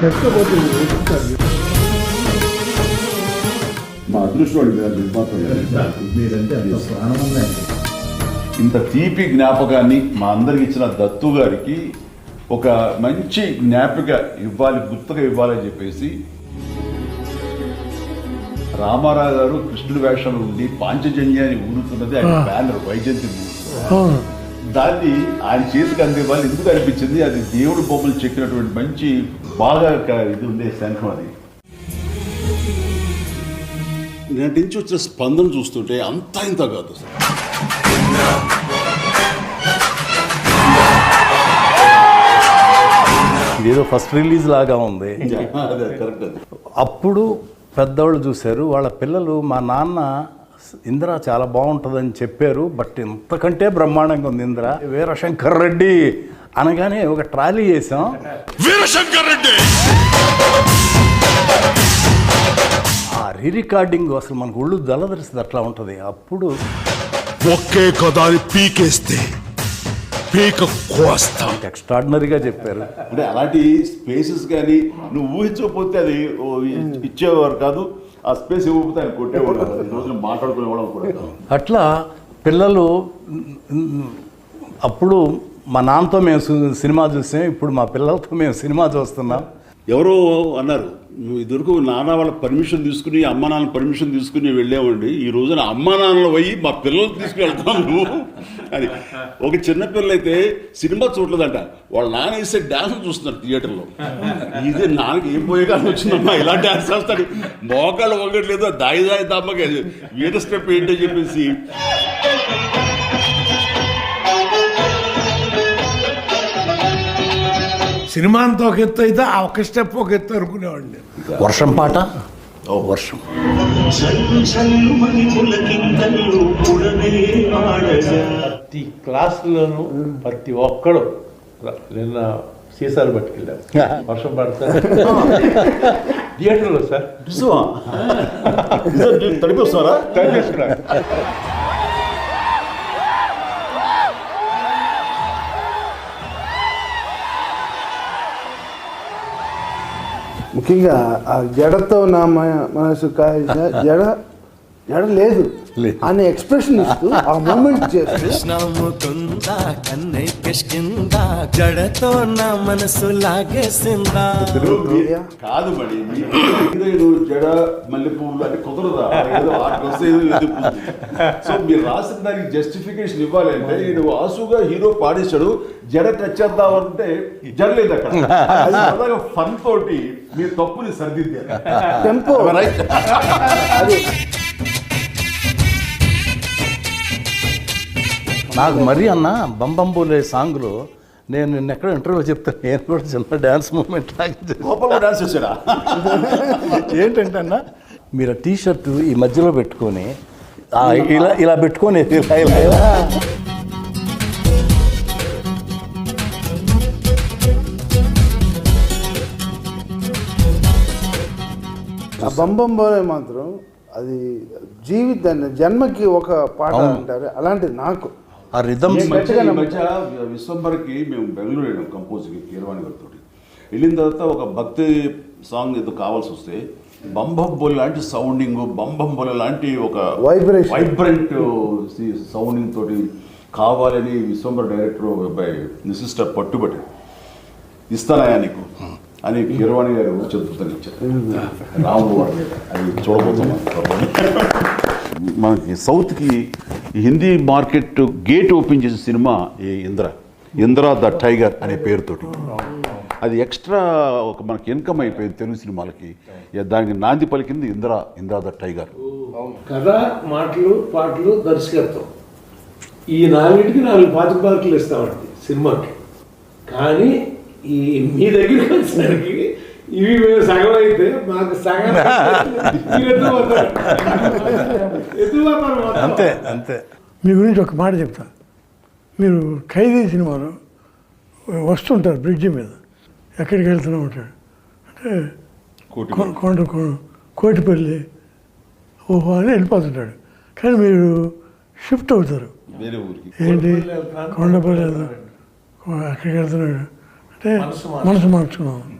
కష్టపోతే మా ఇంత తీపి జ్ఞాపకాన్ని మా అందరికి ఇచ్చిన దత్తు గారికి ఒక మంచి జ్ఞాపిక ఇవ్వాలి గుర్తుగా ఇవ్వాలని చెప్పేసి రామారావు గారు కృష్ణుడి వేషంలో ఉండి పాంచజన్యాన్ని ఊరుతున్నది ఆయన బ్యానర్ వైజయంతి. అవును దాన్ని ఆయన చేతికి అందివ్వాలి ఎందుకు అనిపించింది? అది దేవుడు బొమ్మలు చెక్కినటువంటి మంచి బాగా ఇది ఉండే శంఖం అది. నటించి వచ్చిన స్పందన చూస్తుంటే అంత ఇంత కాదు అసలు. ఇదేదో ఫస్ట్ రిలీజ్ లాగా ఉంది. అదే కరెక్ట్ అది. అప్పుడు పెద్దవాళ్ళు చూశారు వాళ్ళ పిల్లలు మా నాన్న ఇందిర చాలా బాగుంటుందని చెప్పారు బట్ ఇంతకంటే బ్రహ్మాండంగా ఉంది ఇందిర. వీరశంకర్ రెడ్డి అనగానే ఒక ట్రాలీ చేసాం. ఆ రీ రికార్డింగ్ అసలు మనకు ఒళ్ళు దళదరిస్తుంది అట్లా ఉంటుంది. అప్పుడు ఒకే కదాని పీకేస్తే పీక కోస్తాం. ఎక్స్ట్రాడినరీగా చెప్పారు. అంటే అలాంటి స్పేసెస్ కానీ నువ్వు ఊహించకపోతే అది ఓ ఇచ్చేవారు కాదు ఆ స్పేస్ ఇవ్వకపోతే ఆయన కొట్టేవాడు కాదు. ఈ రోజున మాట్లాడుకునేవాడు కూడా. కాదు. అట్లా పిల్లలు అప్పుడు మా నాన్నతో మేము సినిమా చూసాం ఇప్పుడు మా పిల్లలతో మేము సినిమా చూస్తున్నాం. ఎవరో అన్నారు నువ్వు ఇదివరకు నాన్న వాళ్ళ పర్మిషన్ తీసుకుని అమ్మ నాన్న పర్మిషన్ తీసుకుని వెళ్ళామండి ఈ రోజున అమ్మ నాన్నలు పోయి మా పిల్లలు తీసుకుని వెళ్తాం నువ్వు ఒక చిన్న పిల్ల అయితే సినిమా చూడలేదంట. వాళ్ళ నాన్న వేసే డాన్స్ చూస్తున్నారు థియేటర్లో ఇది నాన్నకి ఏం పోయేగానే వచ్చిందమ్మా ఇలా డాన్స్ చేస్తాడు. మోకాళ్ళు వంగట్లేదు దాయి దాయి దమ్మకి వీట స్టెప్ ఏంటో చెప్పేసి. సినిమా అంతా ఒక ఎత్తు అయితే ఆ ఒక స్టెప్ ఒక ఎత్తు అనుకునేవాడిని. వర్షం పాట? ఓ వర్షం. ప్రతి క్లాసులోనూ ప్రతి ఒక్కడు నిన్న సీసాలు పట్టుకెళ్ళారు. వర్షం పడతా? థియేటర్లో సార్. తడిపి వస్తారా ముఖ్యంగా ఆ జడతో నా మన మనసు కాయ జడ జడ లేదు. అనే ఎక్స్ప్రెషన్ ఇస్తూ ఆ మూమెంట్ చేస్తూ కృష్ణ ముకుంద కన్నై కిష్కింద జడతో నా మనసు లాగేసిందా? కాదు మరి జడ మల్లె పువ్వులు అంటే కుదరదా? ఏదో ఆ డ్రెస్ ఏదో ఎదుగుతుంది సో మీరు రాసిన దానికి జస్టిఫికేషన్ ఇవ్వాలి అంటే ఈయన ఆసుగా హీరో పాడేశాడు జడ టచ్ చేద్దామంటే జడ లేదు అక్కడ. ఫన్ తోటి మీ తప్పుని సరిదిద్దారు. టెంపో రైట్ అది నాకు మరీ అన్న బంబంబోలే సాంగ్లో నేను నిన్న ఎక్కడ ఇంటర్వ్యూ చెప్తాను నేను కూడా చిన్న డ్యాన్స్ మూమెంట్. గోపాల్ డాన్స్ చేశాడా ఏంటంటే అన్న మీరు టీ షర్ట్ ఈ మధ్యలో పెట్టుకొని ఆ, ఇలా ఇలా పెట్టుకొని ఇలా ఇలా ఇలా ఆ బంబం బోలే మాత్రం అది జీవితాన్ని జన్మకి ఒక పాట. అంటారు అలాంటిది నాకు ఆ మధ్య మధ్య విశ్వంబర్కి మేము బెంగళూరు వెళ్ళాం కంపోజ్కి కీరవాణి గారితో. వెళ్ళిన తర్వాత ఒక భక్తి సాంగ్ ఏదో కావాల్సి వస్తే బంబం బోల్ లాంటి సౌండింగ్ బంబం బోల్ లాంటి ఒక Vibration. వైబ్రెంట్ సౌండింగ్ తోటి కావాలని విశ్వంబర్ డైరెక్టర్ బై సిస్టర్ పట్టుబట్టి ఇస్తానయా నీకు? అని కీరవాణి గారు చెప్తాను ఇచ్చారు రాముడు వాడు. అది చూడబోతున్నాం. మనకి సౌత్కి హిందీ మార్కెట్ గేట్ ఓపెన్ చేసిన సినిమా ఈ ఇంద్ర. ఇంద్ర ద టైగర్ అనే పేరుతోటి. అది ఎక్స్ట్రా ఒక మనకి ఇన్కమ్ అయిపోయింది తెలుగు సినిమాలకి. దానికి నాంది పలికింది ఇంద్ర ఇంద్ర ద టైగర్. కథ మాటలు పాటలు దర్శకత్వం. ఈ నాలుగింటికి నాలుగు పాతిక పాటలు ఇస్తామండి సినిమాకి. కానీ ఈ మీ దగ్గరికి వచ్చేసరికి ఇవి మేము సగం అయితే మాకు సగం. అంతే అంతే. మీ గురించి ఒక మాట చెప్తా. మీరు ఖైదీ సినిమాలో వస్తుంటారు బ్రిడ్జి మీద. ఎక్కడికి వెళ్తూనే ఉంటాడు అంటే కొండ కొ- కోటిపల్లి ఓహో అని వెళ్ళిపోతుంటాడు. కానీ మీరు షిఫ్ట్ అవుతారు. వేరే ఊరికి. ఏంటి? కొండపల్లి. అక్కడికి వెళ్తున్నాడు? అంటే. మనసు మార్చుకున్నాం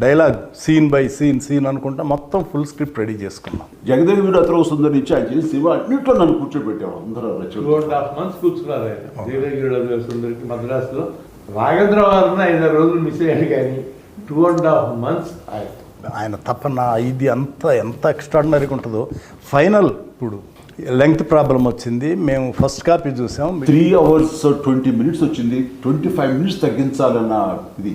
Dialogue scene by scene scene అనుకుంటా మొత్తం ఫుల్ స్క్రిప్ట్ రెడీ చేసుకున్నాం. జగదేవి వీరు అతను సుందరి నుంచి ఆయన చేసిన సినిమా అన్నింటిలో నన్ను కూర్చోబెట్టాడు అందరూ టూ అండ్ హాఫ్ మంత్స్ కూర్చున్నారు ఆయన. దేవగిరి సుందరికి మద్రాసులో. రాఘేంద్ర వారిని ఐదారు రోజులు మిస్ అయ్యాడు కానీ టూ అండ్ హాఫ్ మంత్స్ ఆయన. ఆయన తపన ఇది అంత ఎంత ఎక్స్ట్రాడినరీగా ఉంటుందో. ఫైనల్ ఇప్పుడు లెంగ్త్ ప్రాబ్లం వచ్చింది. మేము ఫస్ట్ కాపీ చూసాం. త్రీ అవర్స్ ట్వంటీ మినిట్స్ వచ్చింది. ట్వంటీ ఫైవ్ మినిట్స్ తగ్గించాలన్న ఇది.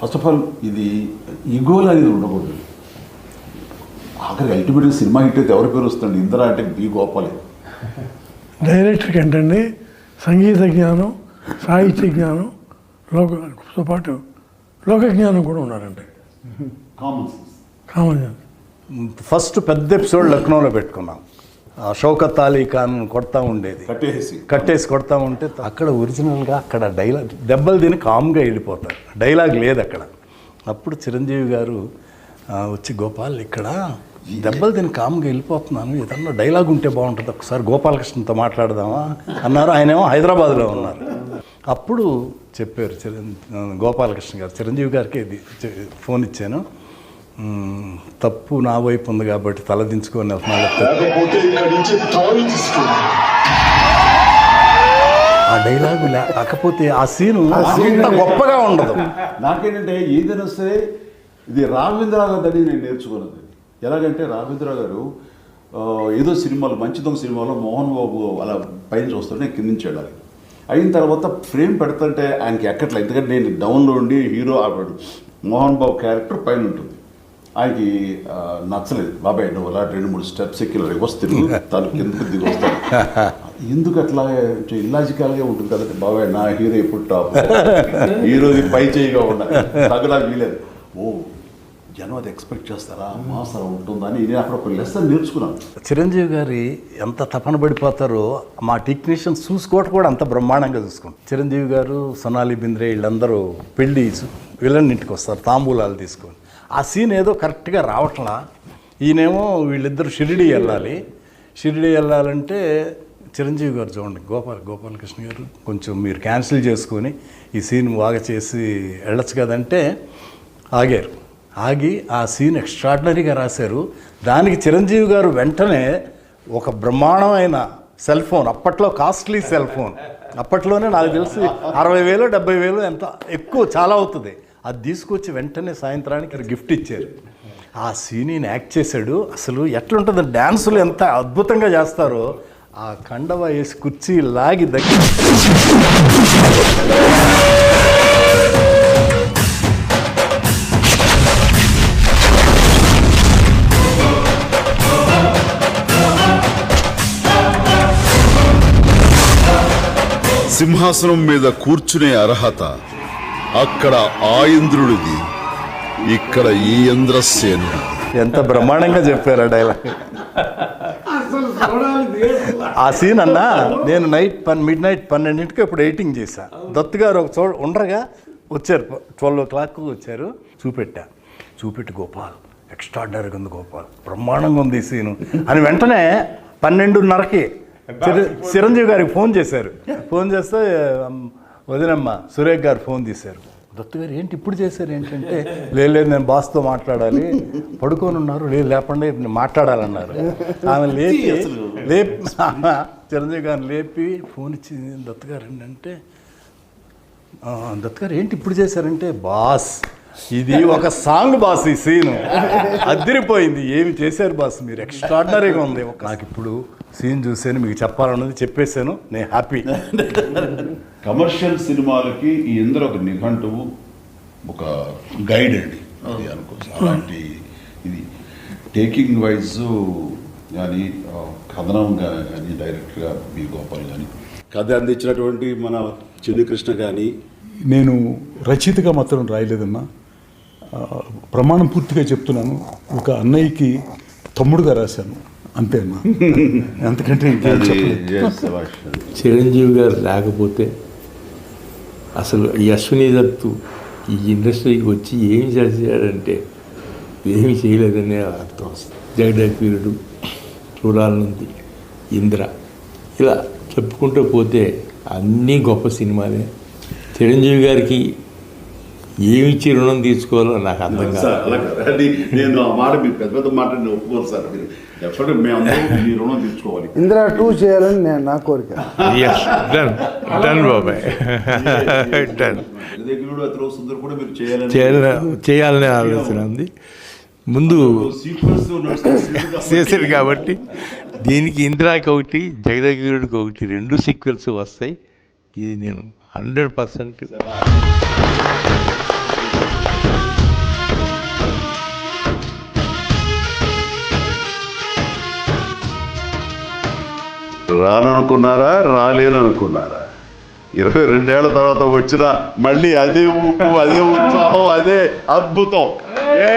ఫస్ట్ ఆఫ్ ఆల్ ఇది ఈగోలు అనేది ఉండకూడదు. ఆఖరి అల్టిమేట్గా సినిమా హిట్ అయితే ఎవరి పేరు వస్తుంది? ఇందిరా అంటే బి గోపాలే. డైరెక్టర్కి ఏంటండి? సంగీత జ్ఞానం సాహిత్య జ్ఞానం లోకతో పాటు లోక జ్ఞానం కూడా ఉన్నారండి. Common sense common sense. First పెద్ద ఎపిసోడ్ లక్నోలో పెట్టుకున్నాం. షౌకత్ అలీ ఖాన్ కొడతా ఉండేది. కట్టేసి. కట్టేసి కొడతా ఉంటే అక్కడ ఒరిజినల్గా అక్కడ డైలాగ్ దెబ్బలు తిని కామ్గా వెళ్ళిపోతారు. డైలాగ్ లేదు అక్కడ. అప్పుడు చిరంజీవి గారు వచ్చి గోపాల్ ఇక్కడ దెబ్బలు తిని కామ్గా వెళ్ళిపోతున్నాను. ఏదన్నా డైలాగ్ ఉంటే బాగుంటుంది. ఒకసారి గోపాలకృష్ణతో మాట్లాడదామా? అన్నారు. ఆయనేమో హైదరాబాద్లో ఉన్నారు. అప్పుడు చెప్పారు చిరం గోపాలకృష్ణ గారు. చిరంజీవి గారికి ఫోన్ ఇచ్చాను. "మ్మ్, తప్పు నా వైపు ఉంది కాబట్టి తలదించుకొని వెళ్తున్నాను ఆ డైలాగు లేకపోతే ఆ సీను అంత గొప్పగా ఉండదు. నాకేంటంటే ఏదైనా సరే ఇది రాఘవేంద్రరావు గారి దగ్గర నేను నేర్చుకున్నది. ఎలాగంటే రాఘవేంద్రరావు గారు ఏదో సినిమాలో మంచి దొంగ సినిమాలో మోహన్ బాబు అలా పైన చూస్తుంటే కింద నుంచి వెళ్ళాలి. అయిన తర్వాత ఫ్రేమ్ పెడుతుంటే ఆయనకి ఎక్కట్లేదు. ఎందుకంటే నేను డౌన్లో ఉండి హీరో ఆడాడు మోహన్ బాబు క్యారెక్టర్ పైన ఉంటుంది. ఆయనకి నచ్చలేదు. బాబాయ్ నువ్వు అలా రెండు మూడు స్టెప్స్ ఎక్కి రివర్స్ తిరుగు తను కిందకి దిగి వస్తాను ఎందుకు అట్లా ఇల్లాజికల్గా ఉంటుంది కదంటే బాబాయ్ నా హీరో ఎప్పుడు టాప్ హీరోది పై చేయిగా ఉండాలి తగ్గడానికి వీలేదు. ఓ జనం అది ఎక్స్పెక్ట్ చేస్తారా? మాస్ అలా ఉంటుందా? అని నేను అక్కడ ఒక లెసన్ నేర్చుకున్నాను. చిరంజీవి గారి ఎంత తపన పడిపోతారో మా టెక్నీషియన్స్ చూసుకోవటం కూడా అంత బ్రహ్మాండంగా చూసుకుంటాం చిరంజీవి గారు సొనాలి బింద్రే వీళ్ళందరూ పెళ్ళి విలన్ ఇంటికి వస్తారు తాంబూలాలు తీసుకొని. ఆ సీన్ ఏదో కరెక్ట్గా రావట్లా. ఈయనేమో వీళ్ళిద్దరు షిరిడి వెళ్ళాలి. షిరిడి వెళ్ళాలంటే చిరంజీవి గారు చూడండి గోపాల్ గోపాలకృష్ణ గారు కొంచెం మీరు క్యాన్సిల్ చేసుకొని ఈ సీన్ బాగా చేసి వెళ్ళొచ్చు కదంటే ఆగారు. ఆగి ఆ సీన్ ఎక్స్ట్రాడినరీగా రాశారు. దానికి చిరంజీవి గారు వెంటనే ఒక బ్రహ్మాండమైన సెల్ ఫోన్ అప్పట్లో కాస్ట్లీ సెల్ ఫోన్. అప్పట్లోనే నాకు తెలిసి అరవై వేలు డెబ్బై వేలు ఎంత ఎక్కువ చాలా అవుతుంది. అది తీసుకొచ్చి వెంటనే సాయంత్రానికి గిఫ్ట్ ఇచ్చారు. ఆ సీన్ యాక్ట్ చేశాడు. అసలు ఎట్లుంటుంది? డ్యాన్సులు ఎంత అద్భుతంగా చేస్తారో ఆ కండవ వేసి కుర్చీ లాగి దగ్గర సింహాసనం మీద కూర్చునే అర్హత అక్కడ ఆ ఇంద్రుడిది ఇక్కడ ఈ ఇంద్రసేనుడు. ఎంత బ్రహ్మాండంగా చెప్పారు ఆ డైలాగ్ ఆ సీన్ అన్న నేను నైట్ పన్ మిడ్ నైట్ పన్నెండింటికి ఇప్పుడు ఎయిటింగ్ చేశా. దత్తు గారు ఒక చోట ఉండగా వచ్చారు ట్వెల్వ్ ఓ క్లాక్ వచ్చారు చూపెట్టా. చూపెట్టి గోపాల్ ఎక్స్ట్రాడినరీగా ఉంది గోపాల్. బ్రహ్మాండంగా ఉంది ఈ సీను అని వెంటనే పన్నెండున్నరకి చిరంజీవి గారికి ఫోన్ చేశారు. ఫోన్ చేస్తే వదినమ్మ సురేఖ్ గారు ఫోన్ తీశారు. దత్తు గారు ఏంటి ఇప్పుడు చేశారు? ఏంటంటే లేదు లేదు నేను బాస్తో మాట్లాడాలి. పడుకొని ఉన్నారు. లేదు లేకుండా నేను మాట్లాడాలన్నారు. ఆమె లేపి లేపి చిరంజీవి గారిని లేపి ఫోన్ ఇచ్చి దత్తు గారు. ఏంటంటే "ఆ, దత్తు గారు ఏంటి ఇప్పుడు చేశారంటే బాస్. ఇది ఒక సాంగ్ బాస్ ఈ సీన్. అదిరిపోయింది. ఏమి చేశారు బాస్ మీరు? ఎక్స్ట్రాడినరీగా ఉంది. ఒక నాకు ఇప్పుడు సీన్ చూసాను మీకు చెప్పాలన్నది చెప్పేశాను. నేను హ్యాపీ. కమర్షియల్ సినిమాలకి ఈ ఇందరూ ఒక నిఘంటువు ఒక గైడ్ అండి. అది అనుకోవచ్చు. అలాంటి ఇది. టేకింగ్ వైజ్ కానీ కథనం కానీ డైరెక్ట్గా బి. గోపాల్ కానీ కథ అందించినటువంటి మన చిన్ని కృష్ణ కానీ నేను రచయితగా మాత్రం రాయలేదమ్మా. ఆ, ప్రమాణం పూర్తిగా చెప్తున్నాను. ఒక అన్నయ్యకి తమ్ముడుగా రాశాను. అంతే అమ్మా. అంతకంటే. చిరంజీవి గారు లేకపోతే అసలు ఈ అశ్విని దత్తు ఈ ఇండస్ట్రీకి వచ్చి ఏమి చేశాడంటే ఏమి చేయలేదనే అర్థం వస్తుంది జగదేవీరుడు చూడాలనుంది ఇంద్ర. ఇలా చెప్పుకుంటూ పోతే అన్నీ గొప్ప సినిమాలే. చిరంజీవి గారికి ఏమిచ్చి రుణం తీసుకోవాలో నాకు అర్థం సార్ అలా. అది నేను ఆ మాట మీరు పెద్ద పెద్ద మాట నేను ఒప్పుకోరు సార్. మీరు డెఫినెట్ మేమందరం మీ రుణం తీర్చుకోవాలి ఇందిరా టూ చేయాలని నేను నా కోరిక. డన్ డన్ బాబాయ్. డన్ కూడా మీరు చేయాలని ఆలోచన ఉంది. ముందు చేశారు కాబట్టి దీనికి ఇందిరాకి ఒకటి జగదగిరుడికి ఒకటి రెండు సీక్వెల్స్ వస్తాయి. ఇది నేను హండ్రెడ్ పర్సెంట్ రాననుకున్నారా రాలేననుకున్నారా? ఇరవై రెండేళ్ళ తర్వాత వచ్చిన మళ్ళీ అదే ఉప్పు అదే ఉత్సాహం అదే అద్భుతం. ఏ